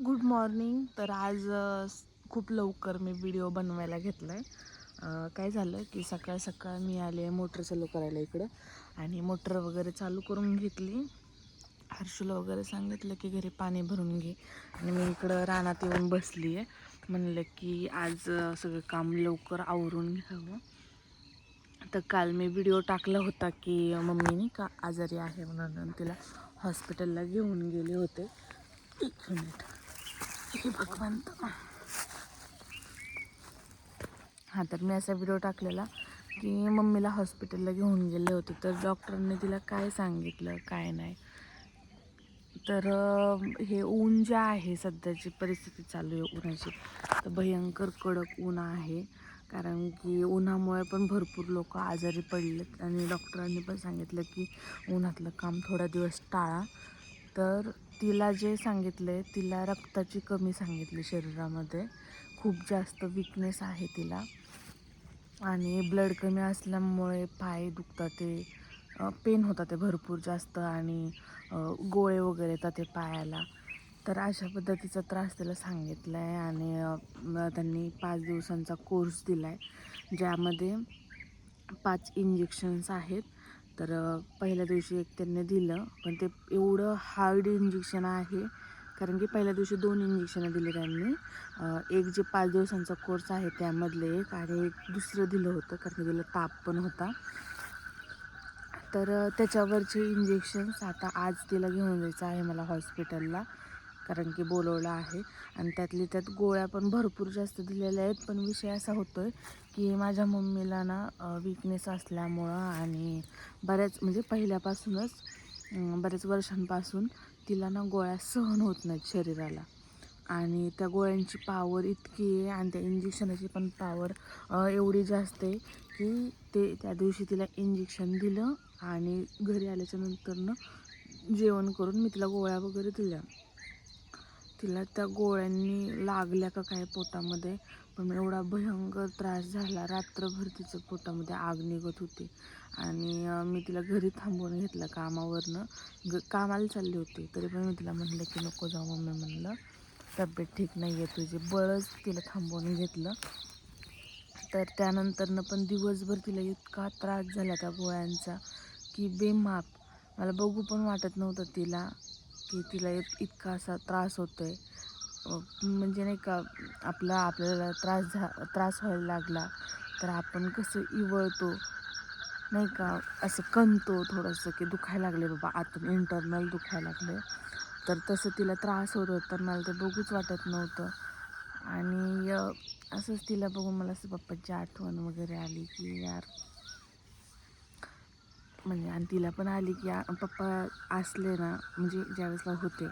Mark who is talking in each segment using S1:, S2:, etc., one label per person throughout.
S1: Good morning. तर आज खूप लवकर मी व्हिडिओ बनवायला घेतला आहे काय झालं की सकाळ सकाळ मी आले मोटर चालू करायला इकडं आणि मोटर वगैरे चालू करून घेतली. हर्षूला वगैरे सांगितलं की घरी पाणी भरून घे. आणि मी इकडं रानात येऊन बसली आहे म्हणलं की आज सगळं काम लवकर आवरून घ्यावं. तर काल मी व्हिडिओ टाकला होता की मम्मीने का आजारी आहे म्हणून तिला हॉस्पिटलला घेऊन गेले होते. एक मिनिट. हे भगवंत. हा तर मी असा व्हिडिओ टाकलेला की मम्मीला हॉस्पिटलला घेऊन गेले होते. तर डॉक्टरने तिला काय सांगितलं काय नाही. तर हे ऊन जे आहे सध्याची परिस्थिती चालू आहे उन्हाची तर भयंकर कडक ऊन आहे. कारण की उन्हामुळे पण भरपूर लोक आजारी पडलेत. आणि डॉक्टरांनी पण सांगितलं की उन्हातलं काम थोडा दिवस टाळा. तर तिला जे सांगितलं आहे तिला रक्ताची कमी सांगितली शरीरामध्ये. खूप जास्त विकनेस आहे तिला. आणि ब्लड कमी असल्यामुळे पाय दुखतात ते पेन होतात ते भरपूर जास्त आणि गोळे वगैरे येतात ते पायाला. तर अशा पद्धतीचा त्रास तिला सांगितला आहे आणि त्यांनी पाच दिवसांचा कोर्स दिला आहे ज्यामध्ये पाच इंजेक्शन्स आहेत. तर पहिल्या दिवशी एक त्यांनी दिलं पण ते एवढं हार्ड इंजेक्शन आहे कारण की पहिल्या दिवशी दोन इंजेक्शनं दिली त्यांनी. एक जे पाच दिवसांचा कोर्स आहे त्यामधले एक आणि एक दुसरं दिलं होतं कारण तिला ताप पण होता. तर त्याच्यावरचे इंजेक्शन्स आता आज तिला घेऊन जायचं आहे मला हॉस्पिटलला कारण की बोलवलं आहे. आणि त्यातली त्यात गोळ्या पण भरपूर जास्त दिलेल्या आहेत. पण विषय असा होतो आहे की माझ्या मम्मीला ना विकनेस असल्यामुळं आणि बऱ्याच म्हणजे पहिल्यापासूनच बऱ्याच वर्षांपासून तिला ना गोळ्या सहन होत नाहीत शरीराला. आणि त्या गोळ्यांची पावर इतकी आहे आणि त्या इंजेक्शनाची पण पावर एवढी जास्त आहे की ते त्या दिवशी तिला इंजेक्शन दिलं आणि घरी आल्याच्या नंतरनं जेवण करून मी तिला गोळ्या वगैरे दिल्या. तिला त्या गोळ्यांनी लागल्या का काय पोटामध्ये. पण एवढा भयंकर त्रास झाला रात्रभर तिचं पोटामध्ये आग निघत होती. आणि मी तिला घरी थांबवून घेतलं कामावरनं. ग कामाला चालली होती. तरी पण मी तिला म्हणलं की नको जाऊ मम्मी म्हणलं. तब्येत ठीक नाही आहे तुझी. बळच तिला थांबवून घेतलं. तर त्यानंतरनं पण दिवसभर तिला इतका त्रास झाला त्या गोळ्यांचा की बेमाप. मला बघू पण वाटत नव्हतं तिला. की तिला इतका असा त्रास होतो आहे म्हणजे नाही का आपला आपल्याला त्रास झा त्रास व्हायला लागला तर आपण कसं इवळतो नाही का असं कणतो थोडंसं की दुखायला लागले बाबा आतून इंटरनल दुखायला लागले तर तसं तिला त्रास होत होता तर मला ते बघूच वाटत नव्हतं. आणि असंच तिला बघून मला असं पप्पाची आठवण वगैरे आली की यार म्हणजे आणि तिला पण आली की पप्पा असले ना म्हणजे ज्यावेळेसला होते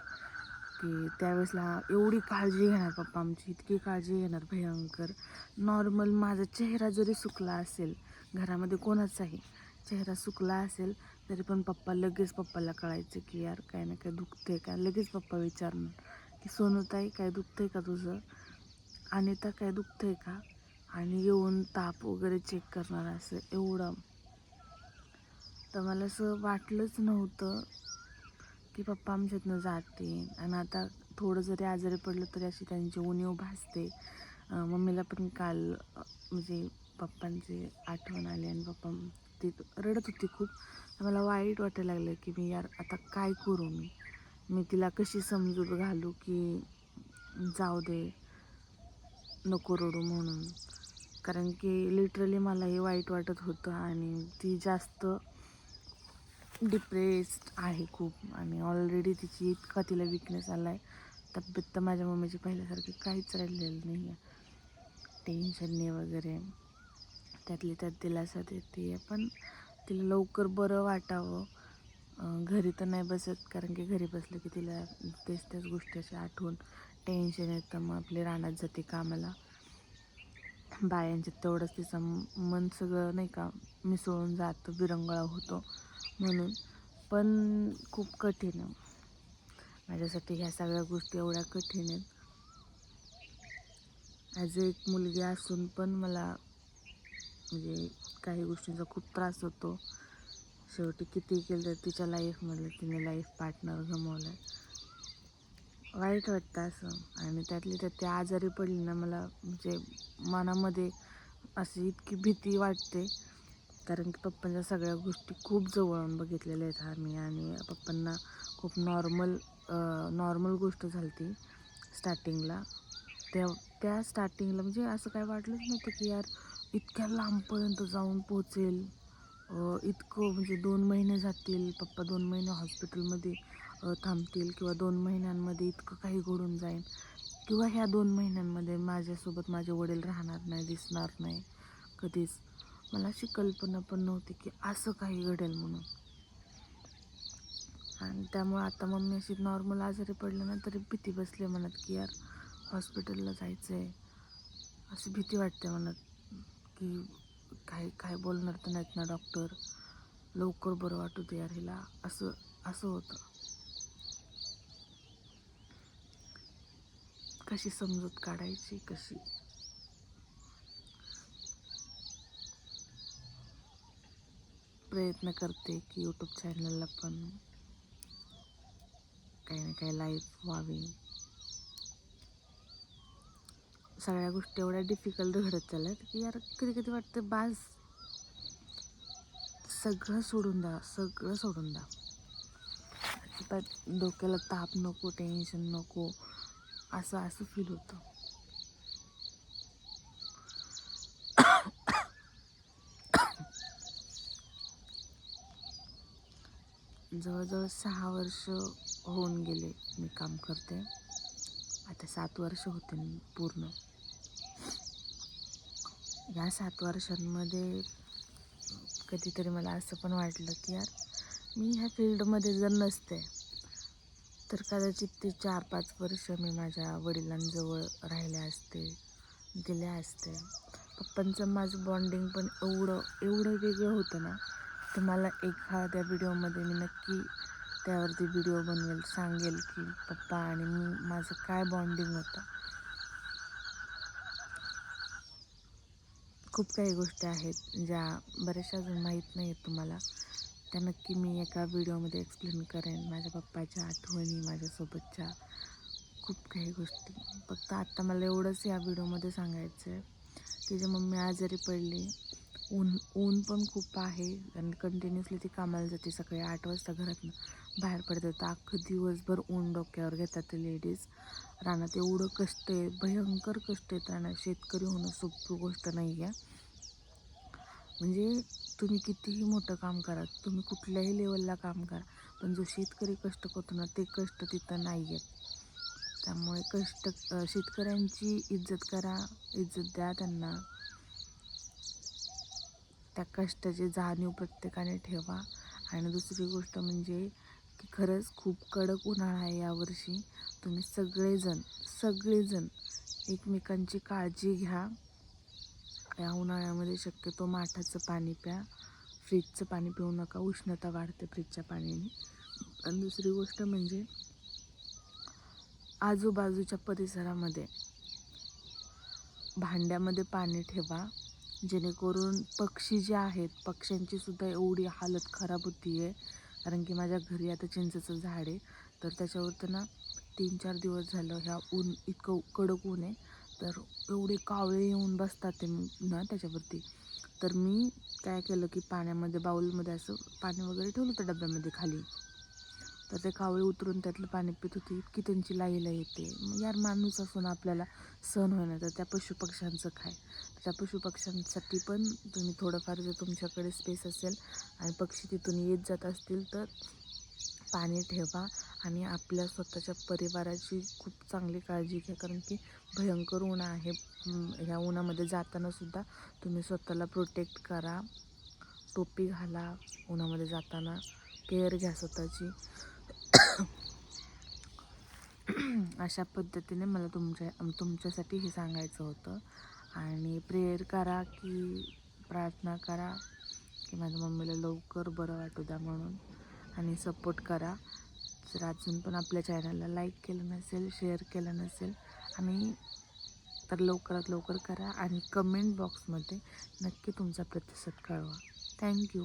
S1: की त्यावेळेसला एवढी काळजी घेणार पप्पा आमची इतकी काळजी घेणार भयंकर. नॉर्मल माझा चेहरा जरी सुकला असेल घरामध्ये कोणाचाही चेहरा सुकला असेल तरी पण पप्पा लगेच पप्पाला कळायचं की यार काय ना काय दुखतंय का? लगेच पप्पा विचारणार की सोनूताई काय दुखतंय का तुझं? अनिता काय दुखतंय का? आणि येऊन ताप वगैरे चेक करणार असं एवढं. तर मला असं वाटलंच नव्हतं की पप्पा आमच्यातनं जाते आणि आता थोडं जरी आजारी पडलं तरी अशी त्यांची उणीव भासते. मम्मीला पण काल म्हणजे पप्पांची आठवण आली आणि पप्पा ती रडत होती खूप. मला वाईट वाटायला लागलं की मी यार आता काय करू मी? मी तिला कशी समजूत घालू की जाऊ दे नको रडू म्हणून. कारण की लिटरली मलाही वाईट वाटत होतं आणि ती जास्त डिप्रेस्ड आहे खूप. आणि ऑलरेडी तिची इतका तिला विकनेस आला आहे तब्येत तर माझ्या मम्मीची पहिल्यासारखी काहीच राहिलेलं नाही आहे टेन्शनने वगैरे. त्यातली त्यात दिलासा देते. पण तिला लवकर बरं वाटावं. घरी तर नाही बसत कारण की घरी बसलं की तिला तेच त्याच गोष्टीची आठवण. टेन्शन येतं मग आपली रानात जाते कामाला. बायांच्या तेवढंच तिचं मन सगळं नाही का मिसळून जातं विरंगळा होतो. म्हणून. पण खूप कठीण आहे. माझ्यासाठी ह्या सगळ्या गोष्टी एवढ्या कठीण आहेत. ॲज एक मुलगी असून पण मला म्हणजे काही गोष्टींचा खूप त्रास होतो. शेवटी किती केलं तर तिच्या लाईफमधलं तिने लाईफ पार्टनर गमावलं वाईट वाटतं असं. आणि त्यातली त्यात ते आजारी पडली ना मला म्हणजे मनामध्ये अशी इतकी भीती वाटते. कारण की पप्पांच्या सगळ्या गोष्टी खूप जवळून बघितलेल्या आहेत आम्ही आणि पप्पांना खूप नॉर्मल नॉर्मल गोष्ट झाली ती स्टार्टिंगला त्या त्या स्टार्टिंगला म्हणजे असं काय वाटलंच नव्हतं की यार इतक्या लांबपर्यंत जाऊन पोचेल इतकं म्हणजे दोन महिने जातील. पप्पा दोन महिने हॉस्पिटलमध्ये थांबतील किंवा दोन महिन्यांमध्ये इतकं काही घडून जाईल. किंवा ह्या दोन महिन्यांमध्ये माझ्यासोबत माझे वडील राहणार नाही दिसणार नाही. कधीच. मला अशी कल्पना पण नव्हती की असं काही घडेल म्हणून. आणि त्यामुळे आता मम्मी अशी नॉर्मल आजारी पडलं ना तरी भीती बसली मनात की यार हॉस्पिटलला जायचं आहे अशी भीती वाटते मनात की काय काय बोलणार तर नाहीत ना डॉक्टर लवकर बरं वाटू दे यार हिला. असं असं होतं. कशी समजूत काढायची कशी प्रयत्न करते की यूट्यूब चॅनलला पण काही ना काही लाईफ व्हावी. सगळ्या गोष्टी एवढ्या डिफिकल्ट घडत चालल्यात की यार कधी कधी वाटतं बाज सगळं सोडून द्या सगळं सोडून द्या. डोक्याला ताप नको टेन्शन नको असं असं फील होतं. जवळजवळ सहा वर्ष होऊन गेले मी काम करते. आता सात वर्ष होते मी पूर्ण. या सात वर्षांमध्ये कधीतरी मला असं पण वाटलं की यार मी ह्या फील्डमध्ये जर नसते तर कदाचित ते चार पाच वर्ष मी माझ्या वडिलांजवळ राहिले असते गेले असते. पप्पांचं माझं बॉन्डिंग पण एवढं एवढं वेगळं होतं ना तुम्हाला एखाद्या व्हिडिओमध्ये मी नक्की त्यावरती व्हिडिओ बनवेल सांगेल की पप्पा आणि मी माझं काय बॉन्डिंग होतं. खूप काही गोष्टी आहेत ज्या बऱ्याचशा अजून माहीत नाही आहेत तुम्हाला. त्या नक्की मी एका व्हिडिओमध्ये एक्सप्लेन करेन. माझ्या पप्पाच्या आठवणी माझ्यासोबतच्या खूप काही गोष्टी. फक्त आत्ता मला एवढंच या व्हिडिओमध्ये सांगायचं आहे की जे मम्मी आजारी पडली ऊन ऊन पण खूप आहे. आणि कंटिन्युअसली ती कामाला जाते सकाळी आठ वाजता घरातनं. बाहेर पडते तर अख्खं दिवसभर ऊन डोक्यावर घेतात ते लेडीज रानात एवढं कष्ट आहे भयंकर कष्ट आहेत रानात. शेतकरी होणं सोपी गोष्ट नाही आहे म्हणजे तुम्ही कितीही मोठं काम करा तुम्ही कुठल्याही लेवलला काम करा पण जो शेतकरी कष्ट करतो ना ते कष्ट तिथं नाही आहेत त्यामुळे कष्ट शेतकऱ्यांची इज्जत करा इज्जत द्या त्यांना. त्या कष्टाची जाणीव प्रत्येकाने ठेवा. आणि दुसरी गोष्ट म्हणजे की खरंच खूप कडक उन्हाळा आहे यावर्षी तुम्ही सगळेजण सगळेजण एकमेकांची काळजी घ्या. या उन्हाळ्यामध्ये शक्यतो माठाचं पाणी प्या. फ्रीजचं पाणी पिऊ नका. उष्णता वाढते फ्रीजच्या पाण्याने. आणि दुसरी गोष्ट म्हणजे आजूबाजूच्या परिसरामध्ये भांड्यामध्ये पाणी ठेवा. जेणेकरून पक्षी जे आहेत पक्ष्यांची सुद्धा एवढी हालत खराब होती आहे कारण की माझ्या घरी आता चिंचेचं झाड आहे. तर त्याच्यावरती ना तीन चार दिवस झालं ह्या ऊन इतकं कडक ऊन आहे. तर एवढे कावळे येऊन बसतात ते ना त्याच्यावरती. तर मी काय केलं की पाण्यामध्ये बाऊलमध्ये असं पाणी वगैरे ठेवलं होतं डब्यामध्ये खाली. तर ते कावळे उतरून त्यातलं पाणी पित होते इतकी त्यांची लाईला येते. मग यार माणूस असून आपल्याला सण होईना तर त्या पशुपक्ष्यांचं काय? त्या पशुपक्ष्यांसाठी पण तुम्ही थोडंफार जर तुमच्याकडे स्पेस असेल आणि पक्षी तिथून येत जात असतील तर पाणी ठेवा आणि आपल्या स्वतःच्या परिवाराची खूप चांगली काळजी घ्या. कारण की भयंकर ऊन आहे. ह्या उन्हामध्ये जातानासुद्धा तुम्ही स्वतःला प्रोटेक्ट करा. टोपी घाला उन्हामध्ये जाताना. केअर घ्या स्वतःची. अशा पद्धतीने मला तुमच्या तुमच्यासाठी हे सांगायचं होतं. आणि प्रेयर करा की प्रार्थना करा की माझ्या मम्मीला लवकर बरं वाटू द्या म्हणून. आणि सपोर्ट करा. जर अजून पण आपल्या चॅनलला लाईक केलं नसेल शेअर केलं नसेल आणि तर लवकरात लवकर करा. आणि कमेंट बॉक्समध्ये नक्की तुमचा प्रतिसाद कळवा. थँक्यू